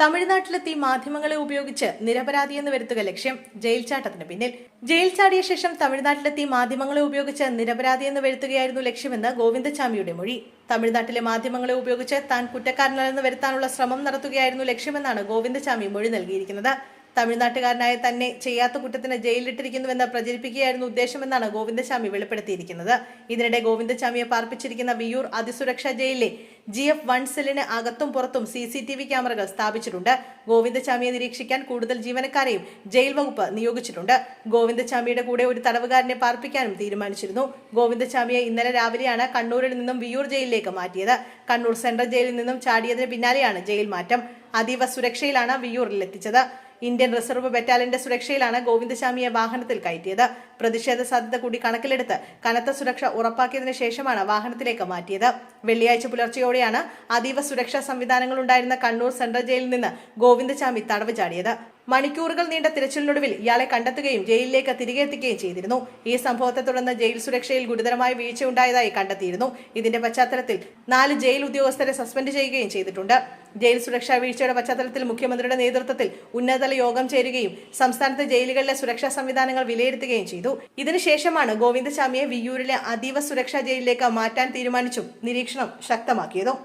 തമിഴ്നാട്ടിലെത്തി മാധ്യമങ്ങളെ ഉപയോഗിച്ച് നിരപരാധിയെന്ന് വരുത്തുക ലക്ഷ്യം ജയിൽ ചാട്ടത്തിന് പിന്നിൽ. ജയിൽ ചാടിയ ശേഷം തമിഴ്നാട്ടിലെത്തി മാധ്യമങ്ങളെ ഉപയോഗിച്ച് നിരപരാധിയെന്ന് വരുത്തുകയായിരുന്നു ലക്ഷ്യമെന്ന് ഗോവിന്ദചാമിയുടെ മൊഴി. തമിഴ്നാട്ടിലെ മാധ്യമങ്ങളെ ഉപയോഗിച്ച് താൻ കുറ്റക്കാരനല്ലെന്ന് വരുത്താനുള്ള ശ്രമം നടത്തുകയായിരുന്നു ലക്ഷ്യമെന്നാണ് ഗോവിന്ദചാമി മൊഴി നൽകിയിരിക്കുന്നത്. തമിഴ്നാട്ടുകാരനായ തന്നെ ചെയ്യാത്ത കുറ്റത്തിന് ജയിലിലിട്ടിരിക്കുന്നുവെന്ന് പ്രചരിപ്പിക്കുകയായിരുന്നു ഉദ്ദേശമെന്നാണ് ഗോവിന്ദസ്വാമി വെളിപ്പെടുത്തിയിരിക്കുന്നത്. ഇതിനിടെ ഗോവിന്ദസ്വാമിയെ പാർപ്പിച്ചിരിക്കുന്ന വിയൂർ അതിസുരക്ഷാ ജയിലിലെ ജി എഫ് വൺ സെല്ലിന് അകത്തും പുറത്തും സി സി ടി വി ക്യാമറകൾ സ്ഥാപിച്ചിട്ടുണ്ട്. ഗോവിന്ദസ്വാമിയെ നിരീക്ഷിക്കാൻ കൂടുതൽ ജീവനക്കാരെയും ജയിൽ വകുപ്പ് നിയോഗിച്ചിട്ടുണ്ട്. ഗോവിന്ദസ്വാമിയുടെ കൂടെ ഒരു തടവുകാരനെ പാർപ്പിക്കാനും തീരുമാനിച്ചിരുന്നു. ഗോവിന്ദസ്വാമിയെ ഇന്നലെ രാവിലെയാണ് കണ്ണൂരിൽ നിന്നും വിയൂർ ജയിലിലേക്ക് മാറ്റിയത്. കണ്ണൂർ സെൻട്രൽ ജയിലിൽ നിന്നും ചാടിയതിന് പിന്നാലെയാണ് ജയിൽ മാറ്റം. അതീവ സുരക്ഷയിലാണ് വിയൂറിൽ എത്തിച്ചത് ഇന്ത്യൻ റിസർവ് ബറ്റാലിയന്റെ സുരക്ഷയിലാണ് ഗോവിന്ദശാമിയെ വാഹനത്തിൽ കയറ്റിയത്. പ്രതിഷേധ സാധ്യത കൂടി കണക്കിലെടുത്ത് കനത്ത സുരക്ഷ ഉറപ്പാക്കിയതിനു ശേഷമാണ് വാഹനത്തിലേക്ക് മാറ്റിയത്. വെള്ളിയാഴ്ച പുലർച്ചെയോടെയാണ് അതീവ സുരക്ഷാ സംവിധാനങ്ങൾ ഉണ്ടായിരുന്ന കണ്ണൂർ സെൻട്രൽ ജയിലിൽ നിന്ന് ഗോവിന്ദശാമി തടവ് ചാടിയത്. മണിക്കൂറുകൾ നീണ്ട തിരച്ചിലിനൊടുവിൽ ഇയാളെ കണ്ടെത്തുകയും ജയിലിലേക്ക് തിരികെ എത്തിക്കുകയും ചെയ്തിരുന്നു. ഈ സംഭവത്തെ തുടർന്ന് ജയിൽ സുരക്ഷയിൽ ഗുരുതരമായ വീഴ്ചയുണ്ടായതായി കണ്ടെത്തിയിരുന്നു. ഇതിന്റെ പശ്ചാത്തലത്തിൽ നാല് ജയിൽ ഉദ്യോഗസ്ഥരെ സസ്പെൻഡ് ചെയ്യുകയും ചെയ്തിട്ടുണ്ട്. ജയിൽ സുരക്ഷാ വീഴ്ചയുടെ പശ്ചാത്തലത്തിൽ മുഖ്യമന്ത്രിയുടെ നേതൃത്വത്തിൽ ഉന്നതതല യോഗം ചേരുകയും സംസ്ഥാനത്തെ ജയിലുകളിലെ സുരക്ഷാ സംവിധാനങ്ങൾ വിലയിരുത്തുകയും ചെയ്തു. ഇതിനുശേഷമാണ് ഗോവിന്ദസ്വാമിയെ വിയ്യൂരിലെ അതീവ സുരക്ഷാ ജയിലിലേക്ക് മാറ്റാൻ തീരുമാനിച്ചും നിരീക്ഷണം ശക്തമാക്കിയതും.